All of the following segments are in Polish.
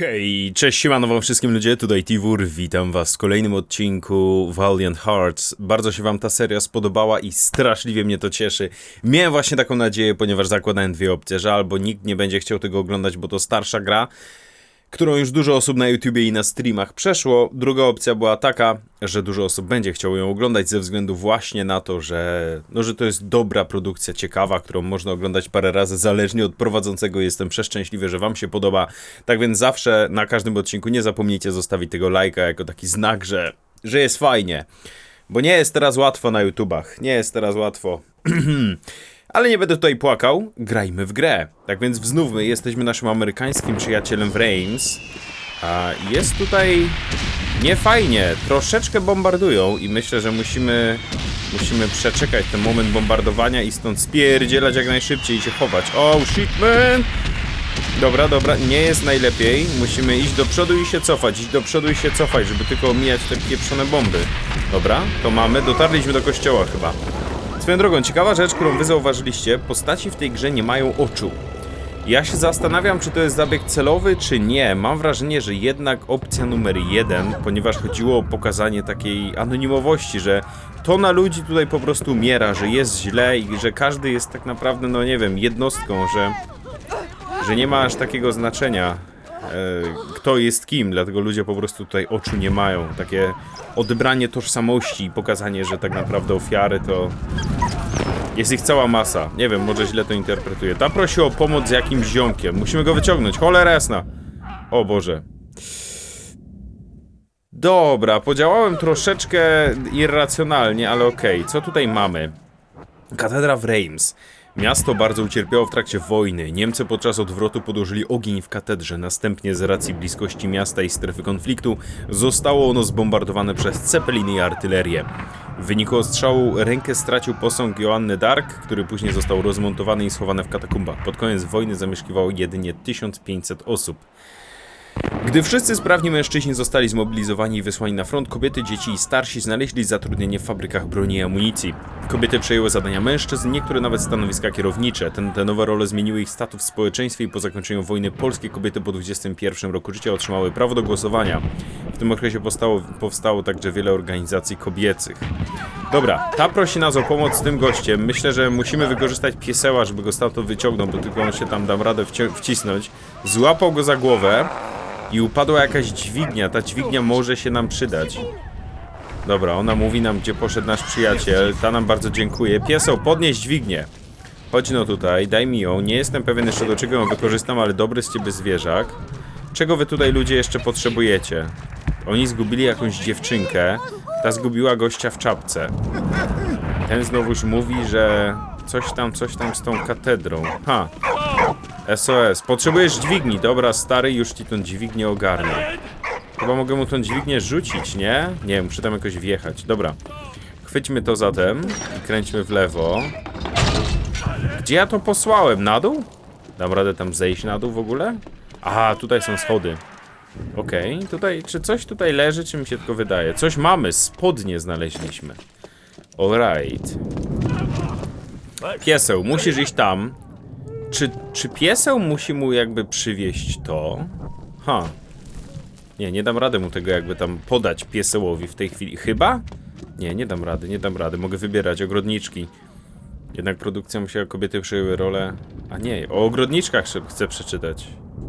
Hej, cześć, siemano wam wszystkim ludzie, tutaj Tiwur, witam was w kolejnym odcinku Valiant Hearts. Bardzo się wam ta seria spodobała i straszliwie mnie to cieszy. Miałem właśnie taką nadzieję, ponieważ zakładałem dwie opcje, że albo nikt nie będzie chciał tego oglądać, bo to starsza gra, którą już dużo osób na YouTubie i na streamach przeszło. Druga opcja była taka, że dużo osób będzie chciało ją oglądać ze względu właśnie na to, że, no, że to jest dobra produkcja, ciekawa, którą można oglądać parę razy, zależnie od prowadzącego. Jestem przeszczęśliwy, że wam się podoba. Tak więc zawsze na każdym odcinku nie zapomnijcie zostawić tego lajka jako taki znak, że, że jest fajnie. Bo nie jest teraz łatwo na YouTubach. Nie jest teraz łatwo. Ale nie będę tutaj płakał, grajmy w grę. Tak więc wznówmy, jesteśmy naszym amerykańskim przyjacielem w Reims. A jest tutaj niefajnie, troszeczkę bombardują i myślę, że musimy musimy przeczekać ten moment bombardowania i stąd spierdzielać jak najszybciej i się chować. Oh shit man! Dobra, dobra, nie jest najlepiej. Musimy iść do przodu i się cofać, iść do przodu i się cofać, żeby tylko omijać te pieprzone bomby. Dobra, to mamy, dotarliśmy do kościoła chyba. Swoją drogą, ciekawa rzecz, którą wy zauważyliście, postaci w tej grze nie mają oczu. Ja się zastanawiam, czy to jest zabieg celowy, czy nie. Mam wrażenie, że jednak opcja numer jeden, ponieważ chodziło o pokazanie takiej anonimowości, że to na ludzi tutaj po prostu umiera, że jest źle i że każdy jest tak naprawdę, no nie wiem, jednostką, że, że nie ma aż takiego znaczenia, kto jest kim, dlatego ludzie po prostu tutaj oczu nie mają. Takie odebranie tożsamości i pokazanie, że tak naprawdę ofiary to jest ich cała masa. Nie wiem, może źle to interpretuję. Ta prosi o pomoc z jakimś ziomkiem. Musimy go wyciągnąć. Cholera jasna. O Boże. Dobra, podziałałem troszeczkę irracjonalnie, ale okej. Co tutaj mamy? Katedra w Reims. Miasto bardzo ucierpiało w trakcie wojny. Niemcy podczas odwrotu podłożyli ogień w katedrze. Następnie z racji bliskości miasta i strefy konfliktu zostało ono zbombardowane przez cepeliny i artylerię. W wyniku ostrzału rękę stracił posąg Joanny Dark, który później został rozmontowany i schowany w katakumbach. Pod koniec wojny zamieszkiwało jedynie 1500 osób. Gdy wszyscy sprawni mężczyźni zostali zmobilizowani i wysłani na front, kobiety, dzieci i starsi znaleźli zatrudnienie w fabrykach broni i amunicji. Kobiety przejęły zadania mężczyzn, niektóre nawet stanowiska kierownicze. Ten, te nowe role zmieniły ich status w społeczeństwie i po zakończeniu wojny polskie kobiety po 21 roku życia otrzymały prawo do głosowania. W tym okresie powstało, powstało także wiele organizacji kobiecych. Dobra, ta prosi nas o pomoc z tym gościem. Myślę, że musimy wykorzystać pieseła, żeby go stamtąd wyciągnąć, bo tylko on się tam dam radę wci- wcisnąć. Złapał go za głowę i upadła jakaś dźwignia. Ta dźwignia może się nam przydać. Dobra, ona mówi nam, gdzie poszedł nasz przyjaciel. Ta nam bardzo dziękuję. Pieseł, podnieś dźwignię. Chodź no tutaj, daj mi ją. Nie jestem pewien jeszcze do czego ją wykorzystam, ale dobry z ciebie zwierzak. Czego wy tutaj ludzie jeszcze potrzebujecie? Oni zgubili jakąś dziewczynkę. Ta zgubiła gościa w czapce. Ten znowuż mówi, że coś tam, coś tam z tą katedrą. Ha. SOS. Potrzebujesz dźwigni. Dobra, stary, już ci tą dźwignię ogarnę. Chyba mogę mu tą dźwignię rzucić, nie? Nie, muszę tam jakoś wjechać. Dobra. Chwyćmy to zatem i kręćmy w lewo. Gdzie ja to posłałem? Na dół? Dam radę tam zejść na dół w ogóle? Aha, tutaj są schody. Okej, tutaj, czy coś tutaj leży, czy mi się tylko wydaje? Coś mamy, spodnie znaleźliśmy. Alright. Pieseł, musisz iść tam. Czy, czy pieseł musi mu jakby przywieźć to? Ha. Nie, nie dam rady mu tego jakby tam podać piesełowi w tej chwili. Chyba? Nie, nie dam rady, nie dam rady. Mogę wybierać ogrodniczki. Jednak produkcja musiała, kobiety przyjęły rolę. A nie, o ogrodniczkach chcę przeczytać.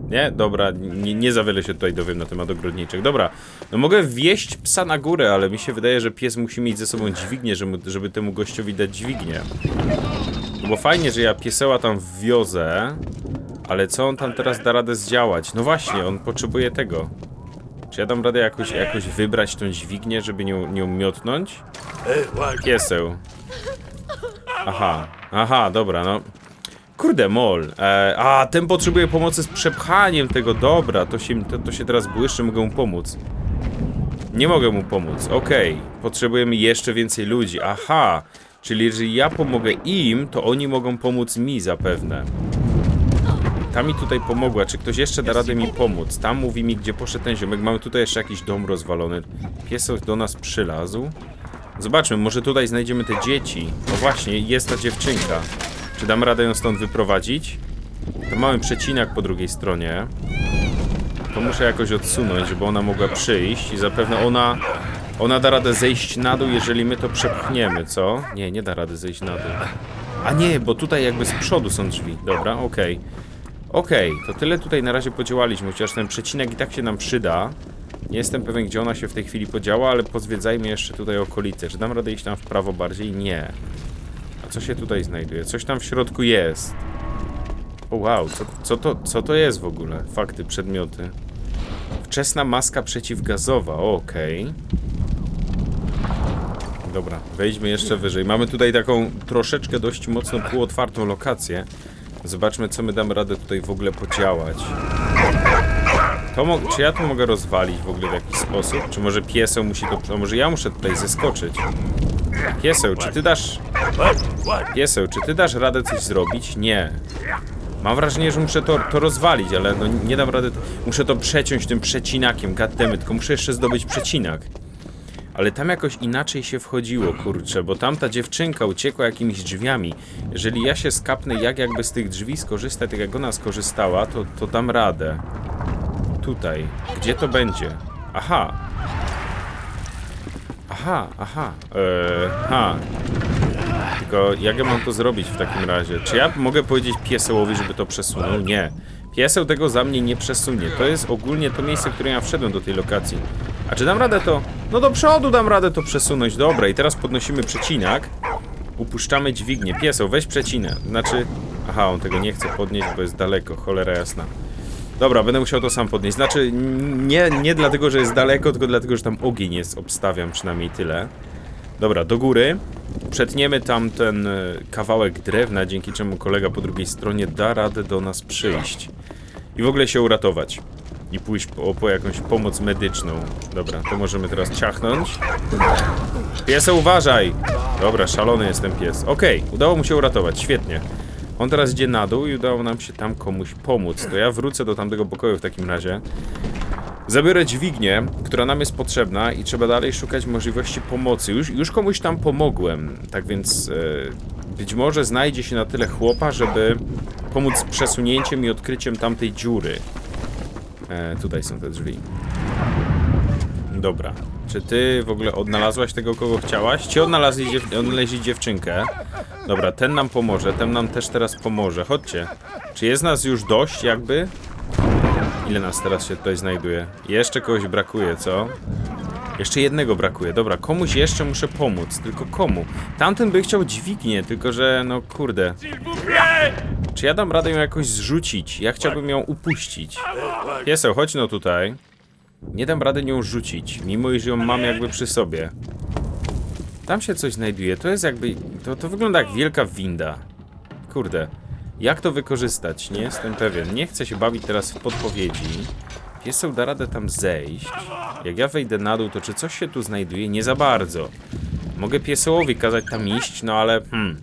Nie? Dobra, nie, nie za wiele się tutaj dowiem na temat ogrodniczek. Dobra, no mogę wieść psa na górę, ale mi się wydaje, że pies musi mieć ze sobą dźwignię, żeby, żeby temu gościowi dać dźwignię. No bo fajnie, że ja pieseła tam wwiozę, ale co on tam teraz da radę zdziałać? No właśnie, on potrzebuje tego. Czy ja dam radę jakoś, jakoś wybrać tą dźwignię, żeby nią, nią miotnąć? Pieseł. Aha, aha, dobra, no. Kurde, mol. E, a, ten potrzebuje pomocy z przepchaniem tego. Dobra, to się, to, to się teraz błyszczy, mogę mu pomóc. Nie mogę mu pomóc. Okej, potrzebujemy jeszcze więcej ludzi. Aha, czyli jeżeli ja pomogę im, to oni mogą pomóc mi zapewne. Ta mi tutaj pomogła. Czy ktoś jeszcze da radę mi pomóc? Tam mówi mi, gdzie poszedł ten ziomek. Mamy tutaj jeszcze jakiś dom rozwalony. Piesek do nas przylazł. Zobaczmy, może tutaj znajdziemy te dzieci. No właśnie, jest ta dziewczynka. Czy dam radę ją stąd wyprowadzić? To mamy przecinak po drugiej stronie. to muszę jakoś odsunąć, żeby ona mogła przyjść i zapewne ona... Ona da radę zejść na dół, jeżeli my to przepchniemy, co? Nie, nie da rady zejść na dół. A nie, bo tutaj jakby z przodu są drzwi. Dobra, okej. Okej, to tyle tutaj na razie podziałaliśmy, chociaż ten przecinek i tak się nam przyda. Nie jestem pewien, gdzie ona się w tej chwili podziała, ale pozwiedzajmy jeszcze tutaj okolice. Czy dam radę iść tam w prawo bardziej? Nie. A co się tutaj znajduje? Coś tam w środku jest. O wow, co, co, to, co to jest w ogóle? Fakty, przedmioty. Wczesna maska przeciwgazowa, okej. Dobra, wejdźmy jeszcze wyżej. Mamy tutaj taką troszeczkę dość mocno półotwartą lokację. Zobaczmy, co my damy radę tutaj w ogóle podziałać. To mo- czy ja to mogę rozwalić w ogóle w jakiś sposób? Czy może pieseł musi to... A może ja muszę tutaj zeskoczyć? Pieseł, czy ty dasz... Pieseł, czy ty dasz radę coś zrobić? Nie. Mam wrażenie, że muszę to, to rozwalić, ale no nie dam rady... Muszę to przeciąć tym przecinakiem, goddammit, tylko muszę jeszcze zdobyć przecinak. Ale tam jakoś inaczej się wchodziło, kurczę, bo tamta dziewczynka uciekła jakimiś drzwiami. Jeżeli ja się skapnę, jak jakby z tych drzwi skorzystać, tak jak ona skorzystała, to, to dam radę. Tutaj. Gdzie to będzie? Aha. Aha, aha. Eee, ha. Tylko jak ja mam to zrobić w takim razie? Czy ja mogę powiedzieć piesełowi, żeby to przesunął? Nie. Pieseł tego za mnie nie przesunie. To jest ogólnie to miejsce, w którym ja wszedłem do tej lokacji. A czy dam radę to? No do przodu dam radę to przesunąć. Dobra, i teraz podnosimy przecinak. Upuszczamy dźwignię. Pieseł, weź przecinę. Znaczy... Aha, on tego nie chce podnieść, bo jest daleko. Cholera jasna. Dobra, będę musiał to sam podnieść. Znaczy, nie, nie dlatego, że jest daleko, tylko dlatego, że tam ogień jest. Obstawiam przynajmniej tyle. Dobra, do góry. Przetniemy tam ten e, kawałek drewna, dzięki czemu kolega po drugiej stronie da radę do nas przyjść. I w ogóle się uratować. I pójść po, po jakąś pomoc medyczną. Dobra, to możemy teraz ciachnąć. Piesę, uważaj! Dobra, szalony jest ten pies. Okej, udało mu się uratować, świetnie. On teraz idzie na dół i udało nam się tam komuś pomóc. To ja wrócę do tamtego pokoju w takim razie. Zabiorę dźwignię, która nam jest potrzebna i trzeba dalej szukać możliwości pomocy. Już, już komuś tam pomogłem, tak więc e, być może znajdzie się na tyle chłopa, żeby pomóc z przesunięciem i odkryciem tamtej dziury. E, tutaj są te drzwi. Dobra. Czy ty w ogóle odnalazłaś tego, kogo chciałaś? Ci odnalazli, dziew odnaleźli dziewczynkę. Dobra, ten nam pomoże, ten nam też teraz pomoże. Chodźcie. Czy jest nas już dość, jakby? Ile nas teraz się tutaj znajduje? Jeszcze kogoś brakuje, co? Jeszcze jednego brakuje. Dobra, komuś jeszcze muszę pomóc. Tylko komu? Tamten by chciał dźwignię, tylko że, no kurde. Czy ja dam radę ją jakoś zrzucić? Ja chciałbym ją upuścić. Pieseł, chodź no tutaj. Nie dam rady nią rzucić, mimo iż ją mam jakby przy sobie. Tam się coś znajduje. To jest jakby... To, to wygląda jak wielka winda. Kurde. Jak to wykorzystać? Nie jestem pewien. Nie chcę się bawić teraz w podpowiedzi. Pieseł da radę tam zejść. Jak ja wejdę na dół, to czy coś się tu znajduje? Nie za bardzo. Mogę piesełowi kazać tam iść, no ale hmm.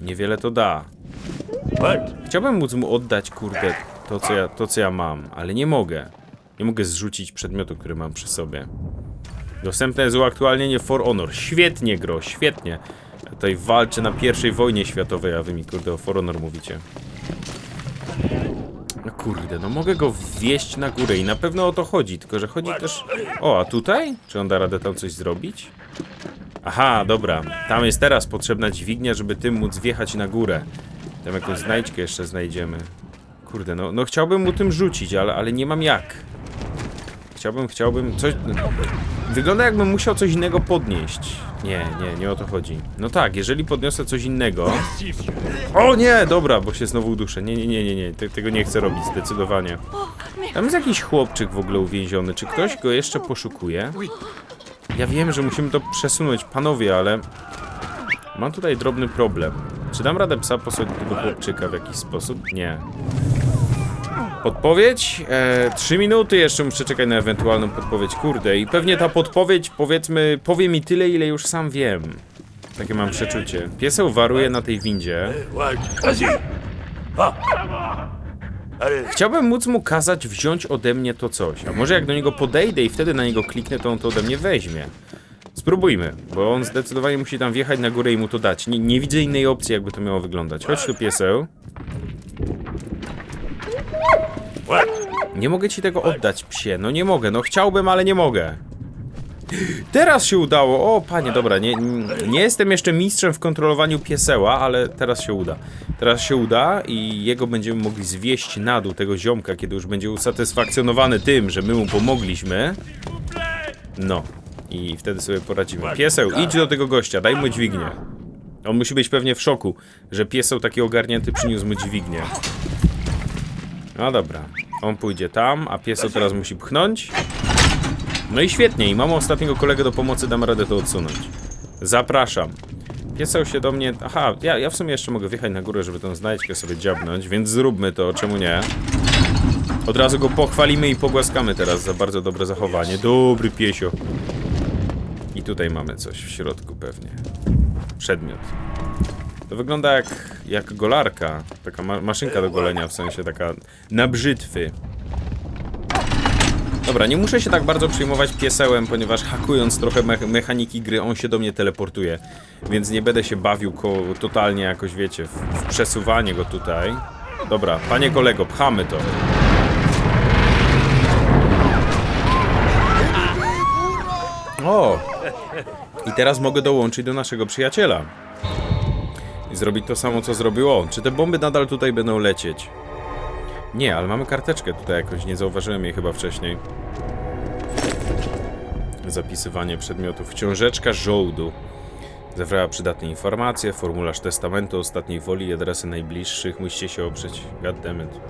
Niewiele to da. Chciałbym móc mu oddać, kurde, to co ja, to, co ja mam, ale nie mogę. Nie mogę zrzucić przedmiotu, który mam przy sobie. Dostępne jest uaktualnienie For Honor. Świetnie, gro, świetnie. Tutaj walczę na pierwszej wojnie światowej, a wy mi, kurde, o For Honor mówicie. No kurde, no mogę go wwieźć na górę i na pewno o to chodzi, tylko że chodzi też... O, a tutaj? Czy on da radę tam coś zrobić? Aha, dobra. Tam jest teraz potrzebna dźwignia, żeby tym móc wjechać na górę. Tam jakąś znajdźkę jeszcze znajdziemy. Kurde, no, no chciałbym mu tym rzucić, ale, ale nie mam jak. Chciałbym, chciałbym coś... Wygląda jakbym musiał coś innego podnieść. Nie, nie, nie o to chodzi. No tak, jeżeli podniosę coś innego... O nie, dobra, bo się znowu uduszę. Nie, nie, nie, nie, nie, Te, tego nie chcę robić, zdecydowanie. Tam jest jakiś chłopczyk w ogóle uwięziony. Czy ktoś go jeszcze poszukuje? Ja wiem, że musimy to przesunąć, panowie, ale... Mam tutaj drobny problem. Czy dam radę psa posłać tego chłopczyka w jakiś sposób? Nie. Podpowiedź? E, trzy minuty jeszcze muszę czekać na ewentualną podpowiedź. Kurde, i pewnie ta podpowiedź, powiedzmy, powie mi tyle, ile już sam wiem. Takie mam przeczucie. Pieseł waruje na tej windzie. Chciałbym móc mu kazać wziąć ode mnie to coś. A może jak do niego podejdę i wtedy na niego kliknę, to on to ode mnie weźmie. Spróbujmy, bo on zdecydowanie musi tam wjechać na górę i mu to dać. Nie, nie widzę innej opcji, jakby to miało wyglądać. Chodź tu, pieseł. Nie mogę ci tego oddać, psie. No nie mogę, no chciałbym, ale nie mogę. Teraz się udało. O, panie, dobra, nie, nie jestem jeszcze mistrzem w kontrolowaniu pieseła, ale teraz się uda. Teraz się uda i jego będziemy mogli zwieść na dół tego ziomka, kiedy już będzie usatysfakcjonowany tym, że my mu pomogliśmy. No. I wtedy sobie poradzimy. Pieseł, idź do tego gościa, daj mu dźwignię. On musi być pewnie w szoku, że pieseł taki ogarnięty przyniósł mu dźwignię. No dobra. On pójdzie tam, a pieseł teraz musi pchnąć. No i świetnie, i mamy ostatniego kolegę do pomocy, dam radę to odsunąć. Zapraszam. Pieseł się do mnie... Aha, ja, ja w sumie jeszcze mogę wjechać na górę, żeby tą znajdźkę sobie dziabnąć, więc zróbmy to, czemu nie? Od razu go pochwalimy i pogłaskamy teraz za bardzo dobre zachowanie. Dobry piesio. I tutaj mamy coś w środku pewnie. Przedmiot. To wygląda jak, jak golarka. Taka ma maszynka do golenia, w sensie taka na brzytwy. Dobra, nie muszę się tak bardzo przejmować piesełem, ponieważ hakując trochę me mechaniki gry, on się do mnie teleportuje. Więc nie będę się bawił ko totalnie jakoś, wiecie, w, w przesuwanie go tutaj. Dobra, panie kolego, pchamy to. O! I teraz mogę dołączyć do naszego przyjaciela. I zrobić to samo, co zrobił on. Czy te bomby nadal tutaj będą lecieć? Nie, ale mamy karteczkę tutaj jakoś, nie zauważyłem jej chyba wcześniej. Zapisywanie przedmiotów. Książeczka żołdu. Zawierała przydatne informacje, formularz testamentu, ostatniej woli i adresy najbliższych. Musicie się oprzeć. Goddammit.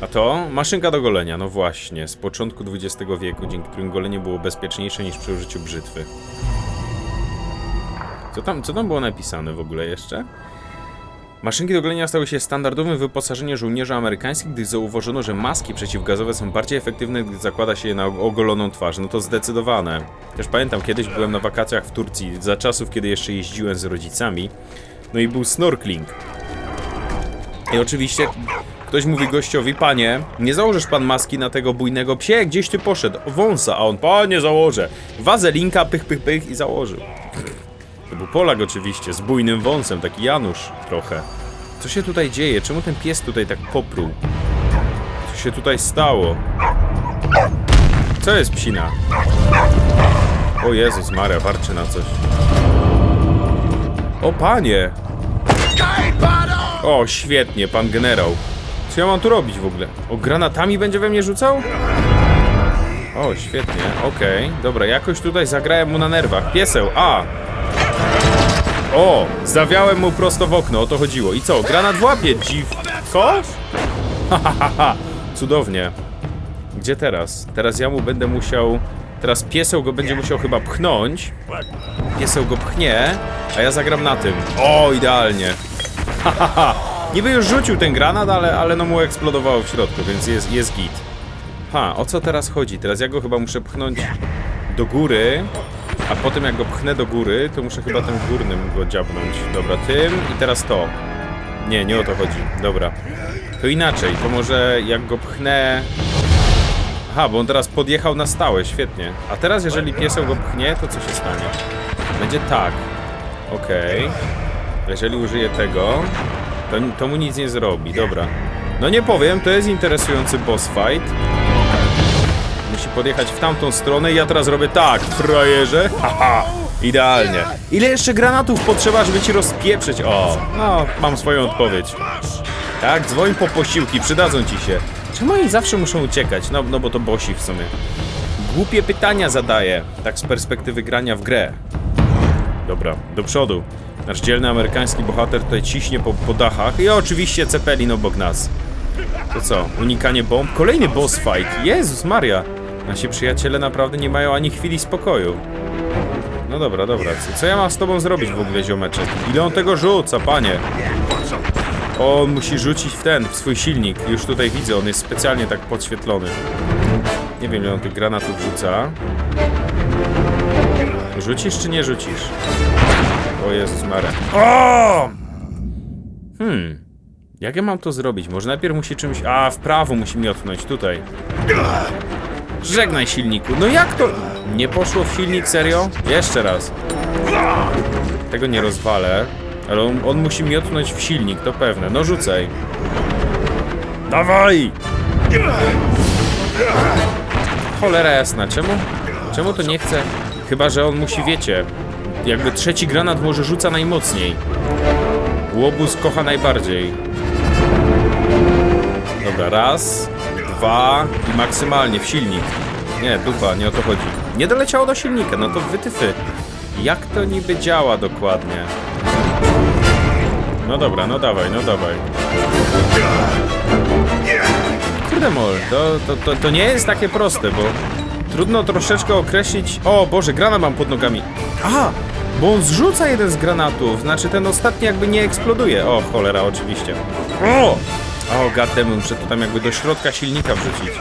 A to? Maszynka do golenia, no właśnie, z początku XX wieku, dzięki którym golenie było bezpieczniejsze niż przy użyciu brzytwy. Co tam, co tam było napisane w ogóle jeszcze? Maszynki do golenia stały się standardowym wyposażeniem żołnierzy amerykańskich, gdy zauważono, że maski przeciwgazowe są bardziej efektywne, gdy zakłada się je na ogoloną twarz. No to zdecydowane. Też pamiętam, kiedyś byłem na wakacjach w Turcji, za czasów, kiedy jeszcze jeździłem z rodzicami. No i był snorkeling. I oczywiście ktoś mówi gościowi, panie, nie założysz pan maski na tego bujnego psie, gdzieś ty poszedł, wąsa, a on, panie, założę. Wazelinka, pych, pych, pych i założył. Był Polak oczywiście, z bujnym wąsem, taki Janusz trochę. Co się tutaj dzieje? Czemu ten pies tutaj tak popruł? Co się tutaj stało? Co jest psina? O Jezus Maria, warczy na coś. O panie! O, świetnie, pan generał. Co ja mam tu robić w ogóle? O, granatami będzie we mnie rzucał? O, świetnie, okej. Dobra, jakoś tutaj zagrałem mu na nerwach. Pieseł, a! O! Zawiałem mu prosto w okno, o to chodziło. I co? Granat w łapie, dziwko? Hahaha, cudownie. Gdzie teraz? Teraz ja mu będę musiał... Teraz pieseł go będzie musiał chyba pchnąć. Pieseł go pchnie, a ja zagram na tym. O, idealnie. Hahaha. Niby już rzucił ten granat, ale, ale no mu eksplodowało w środku, więc jest, jest git. Ha, o co teraz chodzi? Teraz ja go chyba muszę pchnąć do góry, a potem jak go pchnę do góry, to muszę chyba tym górnym go dziabnąć. Dobra, tym i teraz to. Nie, nie o to chodzi. Dobra. To inaczej, to może jak go pchnę... Aha, bo on teraz podjechał na stałe, świetnie. A teraz jeżeli pieseł go pchnie, to co się stanie? Będzie tak. Okej. Jeżeli użyję tego, to, to mu nic nie zrobi, dobra. No nie powiem, to jest interesujący boss fight. Musi podjechać w tamtą stronę i ja teraz robię tak, frajerze. Haha, idealnie. Ile jeszcze granatów potrzeba, żeby ci rozpieprzyć? O, no, mam swoją odpowiedź. Tak, dzwoń po posiłki, przydadzą ci się. Czemu oni zawsze muszą uciekać? No, no bo to bosi w sumie. Głupie pytania zadaję, tak z perspektywy grania w grę. Dobra, do przodu. Nasz dzielny amerykański bohater tutaj ciśnie po, po dachach i oczywiście Cepelin obok nas. To co, unikanie bomb? Kolejny boss fight. Jezus Maria. Nasi przyjaciele naprawdę nie mają ani chwili spokoju. No dobra, dobra. Co, ja mam z tobą zrobić w ogóle, ziomeczek? Ile on tego rzuca, panie? On musi rzucić w ten, w swój silnik. Już tutaj widzę, on jest specjalnie tak podświetlony. Nie wiem, ile on tych granatów rzuca. Rzucisz czy nie rzucisz? O Jezus Maria. O! Hmm. Jak ja mam to zrobić? Może najpierw musi czymś... A, w prawo musi miotnąć, tutaj. Żegnaj silniku. No jak to... Nie poszło w silnik, serio? Jeszcze raz. Tego nie rozwalę. Ale on, on musi miotnąć w silnik, to pewne. No rzucaj. Dawaj! Cholera jasna, czemu? Czemu to nie chce? Chyba, że on musi, wiecie, jakby trzeci granat może rzuca najmocniej. Łobuz kocha najbardziej. Dobra, raz, dwa i maksymalnie w silnik. Nie, dupa, nie o to chodzi. Nie doleciało do silnika, no to wytyfy. Jak to niby działa dokładnie? No dobra, no dawaj, no dawaj. Kurde mol, to, to, to, to nie jest takie proste, bo trudno troszeczkę określić... O Boże, granat mam pod nogami. Aha, bo on zrzuca jeden z granatów, znaczy ten ostatni jakby nie eksploduje. O, cholera, oczywiście. O! O, goddammit, muszę to tam jakby do środka silnika wrzucić.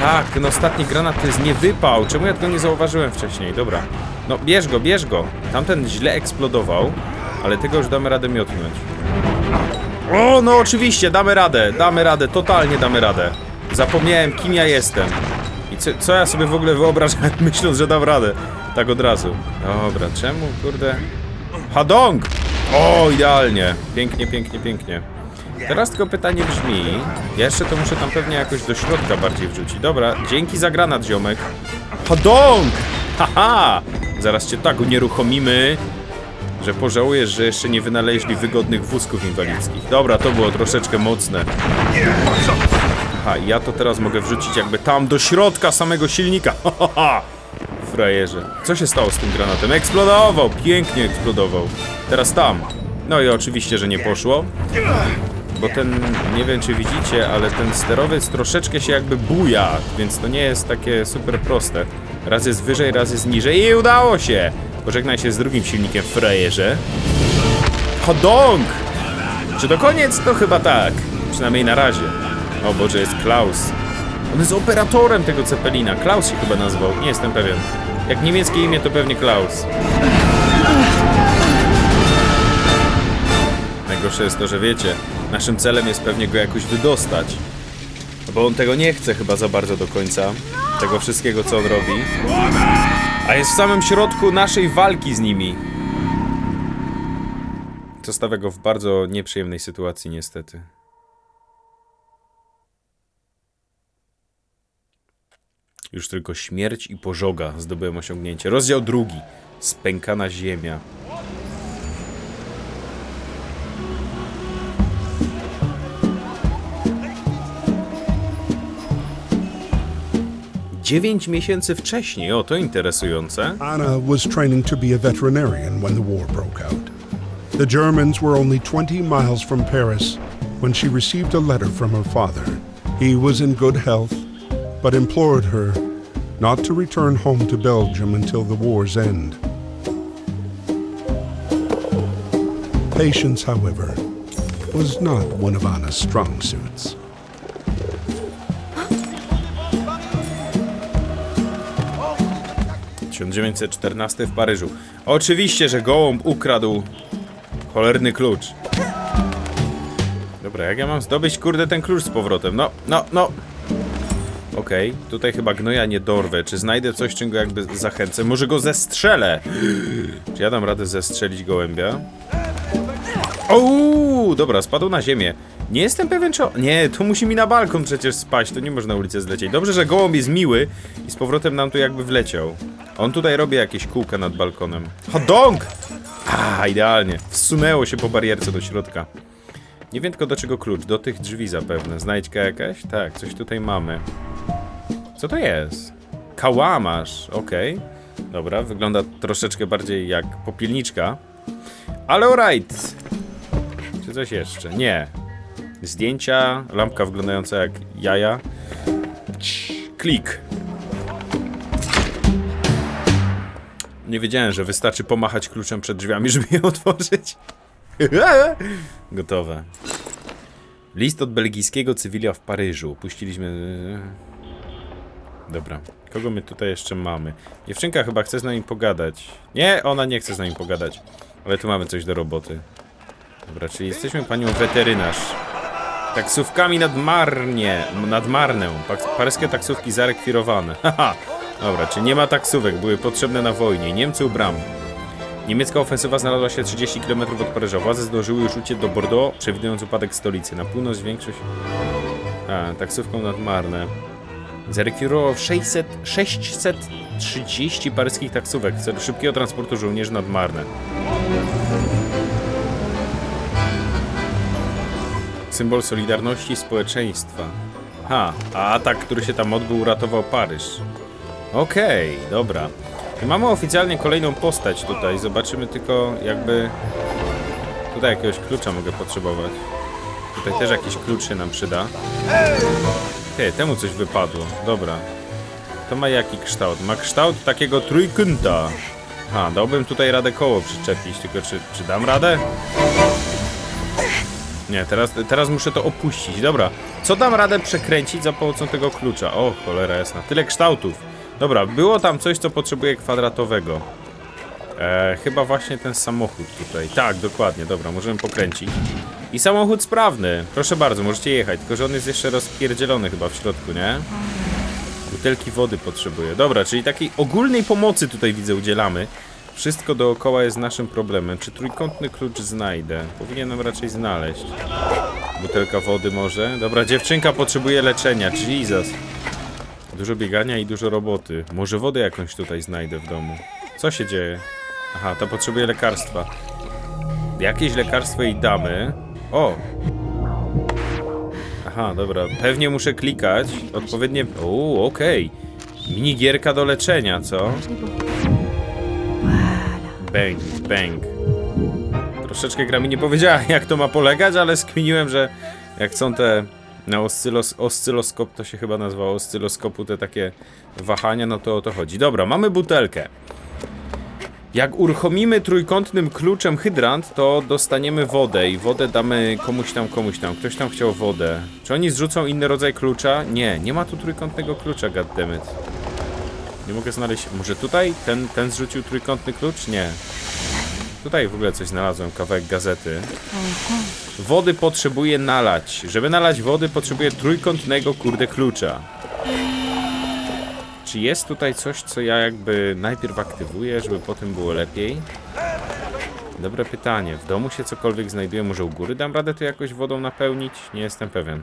Tak, ten ostatni granat to jest nie wypał. Czemu ja tego nie zauważyłem wcześniej? Dobra. No, bierz go, bierz go. Tamten źle eksplodował, ale tego już damy radę miotnąć. O, no oczywiście, damy radę, damy radę, totalnie damy radę. Zapomniałem, kim ja jestem. I co, co ja sobie w ogóle wyobrażałem, myśląc, że dam radę. Tak od razu. Dobra, czemu, kurde... Hadong! O, idealnie. Pięknie, pięknie, pięknie. Teraz tylko pytanie brzmi... Jeszcze to muszę tam pewnie jakoś do środka bardziej wrzucić. Dobra, dzięki za granat, ziomek. Hadong! Haha! Zaraz cię tak unieruchomimy, że pożałujesz, że jeszcze nie wynaleźli wygodnych wózków inwalidzkich. Dobra, to było troszeczkę mocne. Aha, ja to teraz mogę wrzucić jakby tam do środka samego silnika. Ha, ha, ha. Frajerze. Co się stało z tym granatem? Eksplodował! Pięknie eksplodował. Teraz tam. No i oczywiście, że nie poszło. Bo ten, nie wiem czy widzicie, ale ten sterowiec troszeczkę się jakby buja, więc to nie jest takie super proste. Raz jest wyżej, raz jest niżej i udało się! Pożegnaj się z drugim silnikiem, frajerze. Hodong! Czy to koniec? To chyba tak. Przynajmniej na razie. O Boże, jest Klaus. On jest operatorem tego Cepelina. Klaus się chyba nazywał, nie jestem pewien. Jak niemieckie imię, to pewnie Klaus. Najgorsze jest to, że wiecie, naszym celem jest pewnie go jakoś wydostać. Bo on tego nie chce chyba za bardzo do końca. Tego wszystkiego, co on robi. A jest w samym środku naszej walki z nimi. Co stawia go w bardzo nieprzyjemnej sytuacji, niestety. Już tylko śmierć i pożoga zdobyłem osiągnięcie. Rozdział drugi. Spękana ziemia. Dziewięć miesięcy wcześniej, o to interesujące. Anna was training to be a veterinarian when the war broke out. The Germans were only 20 miles from Paris when she received a letter from her father. He was in good health, but implored her not to return home to Belgium until the war's end. Patience, however, was not one of Anna's strong suits. 1914 w Paryżu. Oczywiście, że gołąb ukradł cholerny klucz. Dobra, jak ja mam zdobyć, kurde, ten klucz z powrotem? No, no, no. Okej, tutaj chyba gnoja nie dorwę. Czy znajdę coś, czym go jakby zachęcę? Może go zestrzelę? Czy ja dam radę zestrzelić gołębia? Ouu, dobra, spadł na ziemię. Nie jestem pewien, czy... Nie, to musi mi na balkon przecież spaść, to nie można na ulicę zlecieć. Dobrze, że gołąb jest miły i z powrotem nam tu jakby wleciał. On tutaj robi jakieś kółka nad balkonem. Hodong! A, idealnie. Wsunęło się po barierce do środka. Nie wiem tylko do czego klucz. Do tych drzwi zapewne. Znajdźka jakaś? Tak, coś tutaj mamy. Co to jest? Kałamarz, okej. Dobra, wygląda troszeczkę bardziej jak popielniczka. Ale alright. Czy coś jeszcze? Nie. Zdjęcia, lampka wyglądająca jak jaja. Klik. Nie wiedziałem, że wystarczy pomachać kluczem przed drzwiami, żeby je otworzyć. Gotowe. List od belgijskiego cywilia w Paryżu. Puściliśmy... Dobra. Kogo my tutaj jeszcze mamy? Dziewczynka chyba chce z nami pogadać. Nie, ona nie chce z nami pogadać. Ale tu mamy coś do roboty. Dobra, czyli jesteśmy panią weterynarz. Taksówkami nad Marnie, nad Marnę. Pak- Paryskie taksówki zarekwirowane. Haha. Dobra, czy nie ma taksówek, były potrzebne na wojnie. Niemcy u bram. Niemiecka ofensywa znalazła się 30 km od Paryża. Władze zdążyły już uciec do Bordeaux, przewidując upadek stolicy. Na północ większość... A, taksówką nad Marne. Zarekwirował 600, 630 paryskich taksówek w celu szybkiego transportu żołnierzy nad Marne. Symbol solidarności społeczeństwa. Ha, a atak, który się tam odbył, uratował Paryż. Okej, dobra. I mamy oficjalnie kolejną postać tutaj. Zobaczymy tylko jakby... Tutaj jakiegoś klucza mogę potrzebować. Tutaj też jakiś klucz się nam przyda. Ty, temu coś wypadło. Dobra. To ma jaki kształt? Ma kształt takiego trójkąta. Ha, dałbym tutaj radę koło przyczepić, tylko czy, czy dam radę? Nie, teraz, teraz muszę to opuścić. Dobra, co dam radę przekręcić za pomocą tego klucza? O, cholera jasna. Tyle kształtów. Dobra, było tam coś, co potrzebuje kwadratowego. E, chyba właśnie ten samochód tutaj. Tak, dokładnie, dobra, możemy pokręcić. I samochód sprawny. Proszę bardzo, możecie jechać, tylko że on jest jeszcze rozpierdzielony chyba w środku, nie? Butelki wody potrzebuje. Dobra, czyli takiej ogólnej pomocy tutaj widzę udzielamy. Wszystko dookoła jest naszym problemem. Czy trójkątny klucz znajdę? Powinienem raczej znaleźć. Butelka wody może? Dobra, dziewczynka potrzebuje leczenia. Jesus. Dużo biegania i dużo roboty. Może wodę jakąś tutaj znajdę w domu. Co się dzieje? Aha, to potrzebuje lekarstwa. Jakieś lekarstwo jej damy. O! Aha, dobra. Pewnie muszę klikać. Odpowiednie... Uuu, okej. Minigierka do leczenia, co? Bang, bang. Troszeczkę gra mi nie powiedziała, jak to ma polegać, ale skminiłem, że jak są te na oscylos oscyloskop, to się chyba nazywa oscyloskopu, te takie wahania, no to o to chodzi. Dobra, mamy butelkę. Jak uruchomimy trójkątnym kluczem hydrant, to dostaniemy wodę i wodę damy komuś tam, komuś tam. Ktoś tam chciał wodę. Czy oni zrzucą inny rodzaj klucza? Nie, nie ma tu trójkątnego klucza, goddammit. Nie mogę znaleźć. Może tutaj? Ten, ten zrzucił trójkątny klucz? Nie. Tutaj w ogóle coś znalazłem, kawałek gazety. Wody potrzebuję nalać. Żeby nalać wody, potrzebuję trójkątnego kurde klucza. Czy jest tutaj coś, co ja jakby najpierw aktywuję, żeby potem było lepiej? Dobre pytanie. W domu się cokolwiek znajduje, może u góry dam radę to jakoś wodą napełnić? Nie jestem pewien.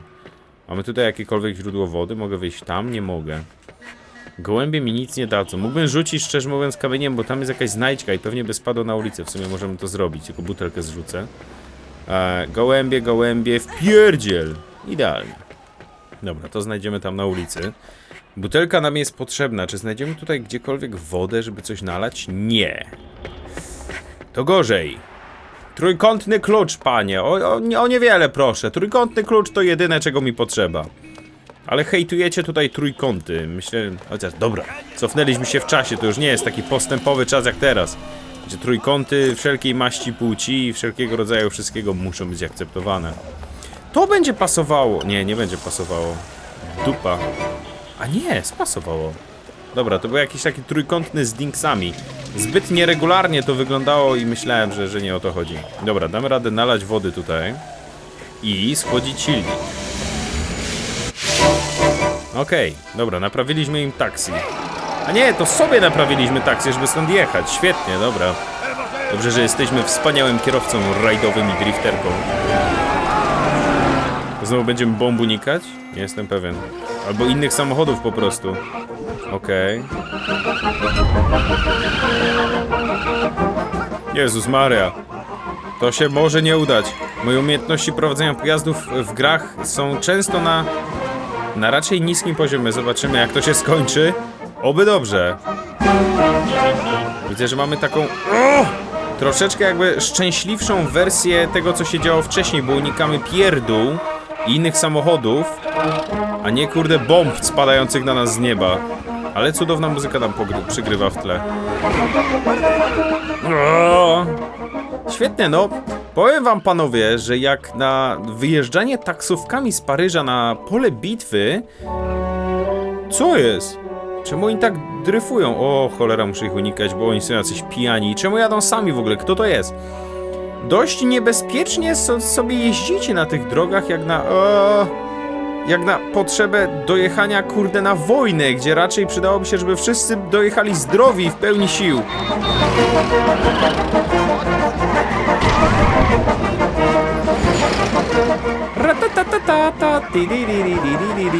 Mamy tutaj jakiekolwiek źródło wody? Mogę wyjść tam? Nie mogę. Gołębie mi nic nie dadzą. Mógłbym rzucić, szczerze mówiąc, kamieniem, bo tam jest jakaś znajdźka i pewnie by spadło na ulicę. W sumie możemy to zrobić, tylko butelkę zrzucę. E, gołębie, gołębie, wpierdziel! Idealnie. Dobra, to znajdziemy tam na ulicy. Butelka nam jest potrzebna. Czy znajdziemy tutaj gdziekolwiek wodę, żeby coś nalać? Nie. To gorzej. Trójkątny klucz, panie. O, o, o niewiele proszę. Trójkątny klucz to jedyne, czego mi potrzeba. Ale hejtujecie tutaj trójkąty. Myślę, chociaż dobra, cofnęliśmy się w czasie, to już nie jest taki postępowy czas jak teraz. Gdzie trójkąty wszelkiej maści płci i wszelkiego rodzaju wszystkiego muszą być akceptowane. To będzie pasowało. Nie, nie będzie pasowało. Dupa. A nie, spasowało. Dobra, to był jakiś taki trójkątny z dinksami. Zbyt nieregularnie to wyglądało i myślałem, że, że nie o to chodzi. Dobra, damy radę nalać wody tutaj. I schłodzić silnik. Okej, dobra, naprawiliśmy im taksi. A nie, to sobie naprawiliśmy taksję, żeby stąd jechać. Świetnie, dobra. Dobrze, że jesteśmy wspaniałym kierowcą rajdowym i drifterką. Znowu będziemy bomb unikać? Nie jestem pewien. Albo innych samochodów po prostu. Okej. Jezus Maria. To się może nie udać. Moje umiejętności prowadzenia pojazdów w grach są często na na raczej niskim poziomie. Zobaczymy, jak to się skończy. Oby dobrze. Widzę, że mamy taką o! troszeczkę jakby szczęśliwszą wersję tego, co się działo wcześniej, bo unikamy pierdół i innych samochodów, a nie kurde bomb spadających na nas z nieba. Ale cudowna muzyka pogry- przygrywa w tle. O! Świetnie, no. Powiem wam panowie, że jak na wyjeżdżanie taksówkami z Paryża na pole bitwy... Co jest? Czemu oni tak dryfują? O, cholera, muszę ich unikać, bo oni są jacyś pijani. Czemu jadą sami w ogóle? Kto to jest? Dość niebezpiecznie so, sobie jeździcie na tych drogach, jak na... O, jak na potrzebę dojechania, kurde, na wojnę, gdzie raczej przydałoby się, żeby wszyscy dojechali zdrowi i w pełni sił.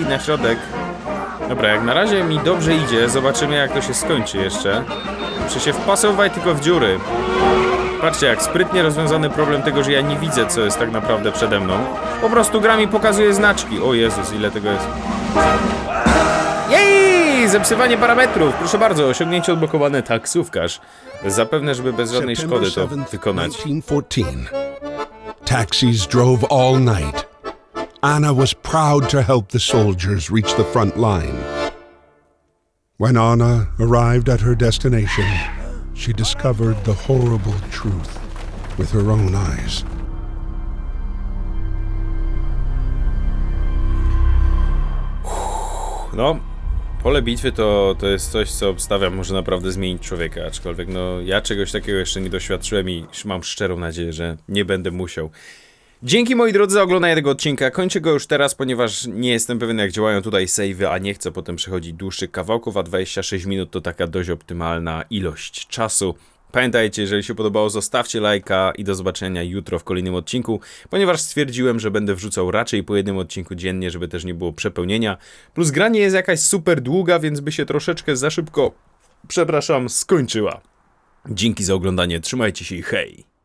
Na środek. Dobra, jak na razie mi dobrze idzie, zobaczymy jak to się skończy jeszcze. Muszę się wpasować tylko w dziury. Patrzcie, jak sprytnie rozwiązany problem tego, że ja nie widzę, co jest tak naprawdę przede mną. Po prostu gra mi pokazuje znaczki. O Jezus, ile tego jest. Jej! Zepsywanie parametrów. Proszę bardzo, osiągnięcie odblokowane taksówkarz. Zapewne, żeby bez żadnej szkody to 7th, wykonać. 1914. Taxis drove all night. Anna was proud to help the soldiers reach the front line. When Anna arrived at her destination, she discovered the horrible truth with her own eyes. No, pole bitwy to, to jest coś, co obstawiam może naprawdę zmienić człowieka, aczkolwiek no ja czegoś takiego jeszcze nie doświadczyłem i mam szczerą nadzieję, że nie będę musiał. Dzięki moi drodzy za oglądanie tego odcinka. Kończę go już teraz, ponieważ nie jestem pewien jak działają tutaj savey, a nie chcę potem przechodzić dłuższych kawałków, a 26 minut to taka dość optymalna ilość czasu. Pamiętajcie, jeżeli się podobało, zostawcie lajka i do zobaczenia jutro w kolejnym odcinku, ponieważ stwierdziłem, że będę wrzucał raczej po jednym odcinku dziennie, żeby też nie było przepełnienia. Plus gra nie jest jakaś super długa, więc by się troszeczkę za szybko, przepraszam, skończyła. Dzięki za oglądanie, trzymajcie się i hej!